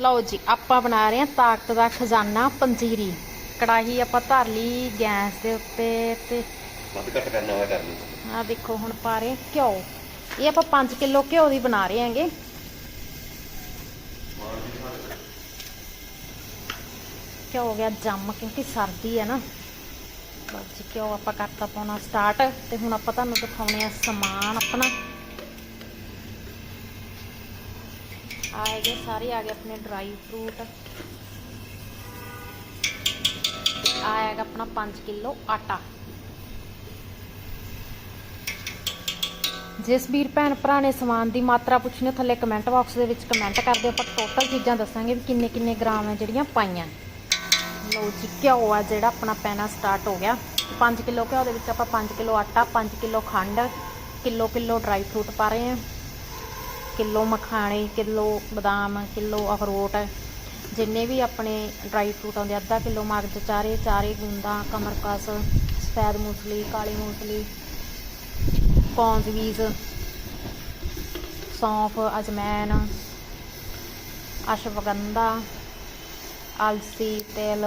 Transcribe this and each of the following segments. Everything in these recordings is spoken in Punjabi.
ਲਓ ਜੀ ਆਪਾਂ ਬਣਾ ਰਹੇ ਹਾਂ ਤਾਕਤ ਦਾ ਖਜ਼ਾਨਾ ਪੰਜੀਰੀ। ਕੜਾਹੀ ਆਪਾਂ ਧਰ ਲਈ ਗੈਸ ਦੇ ਉੱਤੇ ਤੇ ਵੱਧ ਘੱਟ ਕਰਨਾ ਹੋਇਆ ਕਰ ਲਈ ਆ ਦੇਖੋ ਹੁਣ ਪਾ ਰਹੇ ਘਿਓ। ਇਹ ਆਪਾਂ 5 ਕਿਲੋ ਘਿਓ ਦੀ ਬਣਾ ਰਹੇ ਹਾਂਗੇ। ਘਿਓ ਹੋ ਗਿਆ ਜੰਮ ਕਿਉਂਕਿ ਸਰਦੀ ਹੈ ਨਾ। ਲਓ ਜੀ ਘਿਓ ਆਪਾਂ ਕਰਤਾ ਪਾਉਣਾ ਸਟਾਰਟ ਤੇ ਹੁਣ ਆਪਾਂ ਤੁਹਾਨੂੰ ਦਿਖਾਉਣੇ ਆ ਸਮਾਨ ਆਪਣਾ। ਆਏਗੇ ਸਾਰੇ ਆ ਗਏ ਆਪਣੇ ਡਰਾਈ ਫਰੂਟ ਆਏਗਾ ਆਪਣਾ 5 ਕਿਲੋ ਆਟਾ। ਜਿਸ ਵੀਰ ਭੈਣ ਭਰਾ ਨੇ ਸਮਾਨ ਦੀ ਮਾਤਰਾ ਪੁੱਛਣੀ ਥੱਲੇ ਕਮੈਂਟ ਬਾਕਸ ਦੇ ਵਿੱਚ ਕਮੈਂਟ ਕਰ ਦਿਓ, ਆਪਾਂ ਟੋਟਲ ਚੀਜ਼ਾਂ ਦੱਸਾਂਗੇ ਵੀ ਕਿੰਨੇ ਕਿੰਨੇ ਗ੍ਰਾਮ ਹੈ ਜਿਹੜੀਆਂ ਪਾਈਆਂ। ਲਓ ਜੀ, ਘਿਓ ਆ ਜਿਹੜਾ ਆਪਣਾ ਪੈਣਾ ਸਟਾਰਟ ਹੋ ਗਿਆ। 5 ਕਿਲੋ ਘਿਓ ਦੇ ਵਿੱਚ ਆਪਾਂ 5 ਕਿਲੋ ਆਟਾ 5 ਕਿਲੋ ਖੰਡ, ਕਿਲੋ ਕਿਲੋ ਡਰਾਈ ਫਰੂਟ ਪਾ ਰਹੇ ਹਾਂ। ਕਿਲੋ ਮਖਾਣੇ, ਕਿਲੋ ਬਦਾਮ, ਕਿਲੋ ਅਖਰੋਟ, ਜਿੰਨੇ ਵੀ ਆਪਣੇ ਡਰਾਈ ਫਰੂਟ ਆਉਂਦੇ ਅੱਧਾ ਕਿਲੋ ਮਗਜ ਚਾਰੇ ਚਾਰੇ ਗੁੰਦਾ, ਕਮਰਕਸ, ਸਫੈਦ ਮੂਸਲੀ, ਕਾਲੀ ਮੂਸਲੀ ਕੌਨਸ ਬੀਜ, ਸੌਂਫ, ਅਜਮੈਨ, ਅਸ਼ਵਗੰਧਾ, ਅਲਸੀ, ਤੇਲ,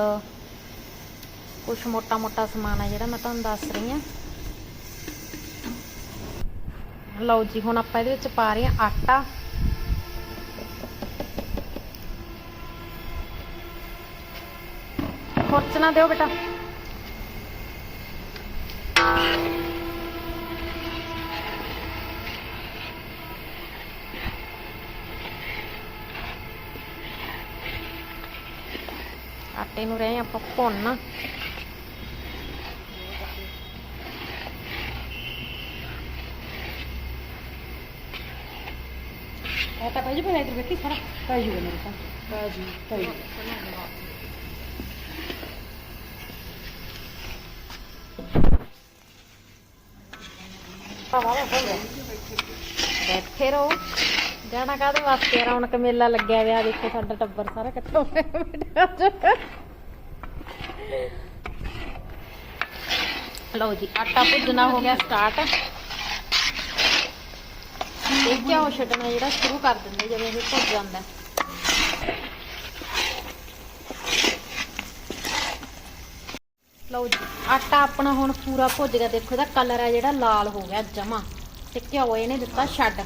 ਕੁਛ ਮੋਟਾ ਮੋਟਾ ਸਮਾਨ ਆ ਜਿਹੜਾ ਮੈਂ ਤੁਹਾਨੂੰ ਦੱਸ ਰਹੀ ਹਾਂ। ਲਓ ਜੀ, ਹੁਣ ਆਪਾਂ ਇਹਦੇ ਵਿੱਚ ਪਾ ਰਹੇ ਹਾਂ ਆਟਾ। ਖੁਰਚ ਨਾ ਦਿਓ ਬੇਟਾ। ਆਟੇ ਨੂੰ ਰਹੇ ਆਪਾਂ ਭੁੰਨ। ਬੈਠੀ ਰਹੋ। ਜਾਣਾ ਕਾਹਦੇ ਵਾਸਤੇ? ਰੌਣਕ ਮੇਲਾ ਲੱਗਿਆ ਹੋਇਆ ਦੇਖੋ ਸਾਡਾ ਟੱਬਰ ਸਾਰਾ ਇਕੱਠਾ ਹੋਇਆ ਬੈਠਾ ਲਓ ਜੀ ਆਟਾ ਭੁੱਜਣਾ ਹੋ ਗਿਆ ਸਟਾਰਟ ਇਹ ਘਿਓ ਛੱਡਣਾ ਜਿਹੜਾ ਸ਼ੁਰੂ ਕਰ ਦਿੰਦੇ ਜਦੋਂ ਇਹ ਭੁੱਜ ਜਾਂਦਾ। ਲਓ ਜੀ, ਆਟਾ ਆਪਣਾ ਹੁਣ ਪੂਰਾ ਭੁੱਜ ਗਿਆ। ਦੇਖੋ ਇਹਦਾ ਕਲਰ ਹੈ ਜਿਹੜਾ ਲਾਲ ਹੋ ਗਿਆ ਜਮਾ। ਤੇ ਘਿਓ ਇਹਨੇ ਦਿੱਤਾ ਛੱਡ।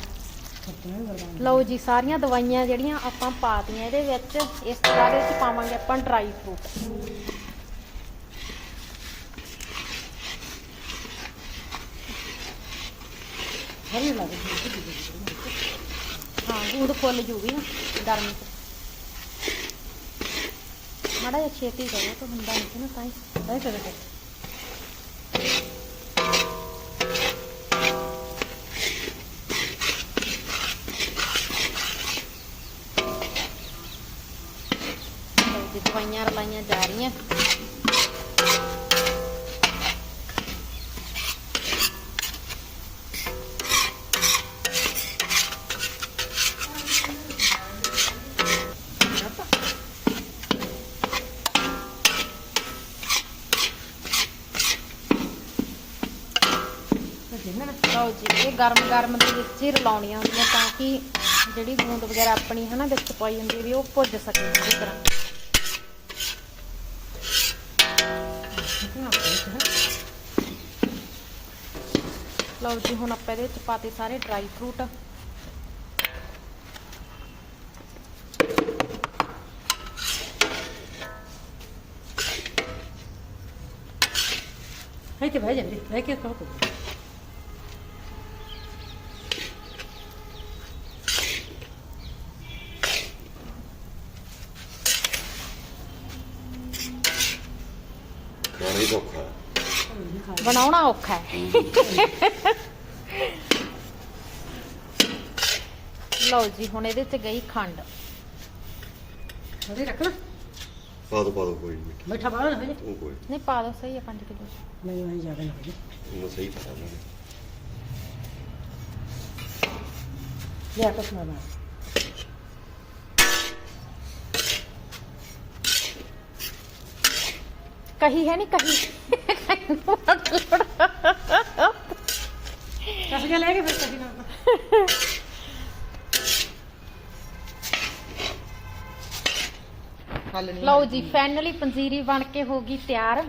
ਲਓ ਜੀ, ਸਾਰੀਆਂ ਦਵਾਈਆਂ ਜਿਹੜੀਆਂ ਆਪਾਂ ਪਾਤੀਆਂ ਇਹਦੇ ਵਿੱਚ, ਇਸ ਤੋਂ ਬਾਅਦ ਵਿੱਚ ਪਾਵਾਂਗੇ ਆਪਾਂ ਡਰਾਈ ਫਰੂਟ ਹਰੀ ਲੱਗ ਹਾਂ, ਗੂੰਦ ਫੁੱਲ ਜੂਗੀ ਨਾ, ਗਰਮੀ ਚ। ਮਾੜਾ ਜਿਹਾ ਛੇਤੀ ਕਰੋ, ਤਾਂ ਹੁੰਦਾ ਨਹੀਂ ਨਾ, ਤਾਂ ਹੀ ਨਹੀਂ ਕਰੇ। ਤੇ ਦਵਾਈਆਂ ਰਲਾਈਆਂ ਜਾ ਰਹੀਆਂ। ਲਓ ਜੀ। ਇਹ ਗਰਮ ਗਰਮ ਦੇ ਵਿੱਚ ਹੀ ਰਲਾਉਣੀਆਂ ਹੁੰਦੀਆਂ ਤਾਂ ਕਿ ਜਿਹੜੀ ਗੂੰਦ ਵਗੈਰਾ ਆਪਣੀ ਹਨਾ ਵਿੱਚ ਪਾਈ ਹੁੰਦੀ ਵੀ ਉਹ ਭੁੱਜ ਸਕੇ ਇਸ ਤਰ੍ਹਾਂ। ਲਓ ਜੀ, ਹੁਣ ਆਪਾਂ ਇਹਦੇ ਵਿੱਚ ਪਾਤੇ ਸਾਰੇ ਡਰਾਈ ਫਰੂਟ ਹੈ ਤੇ ਜਾਂਦੇ ਹੈ ਕਿ ਕਹੋ ਬਹੁਤ ਹੀ। ਧੋਖਾ ਬਣਾਉਣਾ ਔਖਾ ਹੈ। ਲਓ ਜੀ ਹੁਣ ਇਹਦੇ ਵਿੱਚ ਗਈ ਖੰਡ। ਉਹਦੇ ਰੱਖਣਾ? ਪਾ ਦੋ ਪਾ ਦੋ ਕੋਈ ਨਹੀਂ। ਮਿੱਠਾ ਬਾਹਰ ਨਾ ਹੋ ਜੇ ਉਹ ਕੋਈ ਨਹੀਂ ਪਾ ਦੋ ਸਹੀ ਹੈ 5 ਕਿਲੋ ਨਹੀਂ ਨਹੀਂ ਜ਼ਿਆਦਾ ਨਾ ਹੋ ਜੇ ਉਹਨੂੰ ਸਹੀ ਪਤਾ ਉਹਨਾਂ ਲਿਆ ਕੁਛ ਨਾ ਕਹੀ ਹੈ ਨਹੀਂ ਕਹੀ ਕਸ ਕੇ ਲੈ ਕੇ ਫਿਰ ਕਦੀ ਨਾ ਹੱਲ ਨਹੀਂ ਲਓ ਜੀ ਫਾਈਨਲੀ ਪੰਜੀਰੀ ਬਣ ਕੇ ਹੋ ਗਈ ਤਿਆਰ।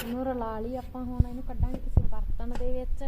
ਇਹਨੂੰ ਰਲਾ ਲਈ ਆਪਾਂ ਹੁਣ ਇਹਨੂੰ ਕੱਢਾਂਗੇ ਕਿਸੇ ਬਰਤਨ ਦੇ ਵਿੱਚ।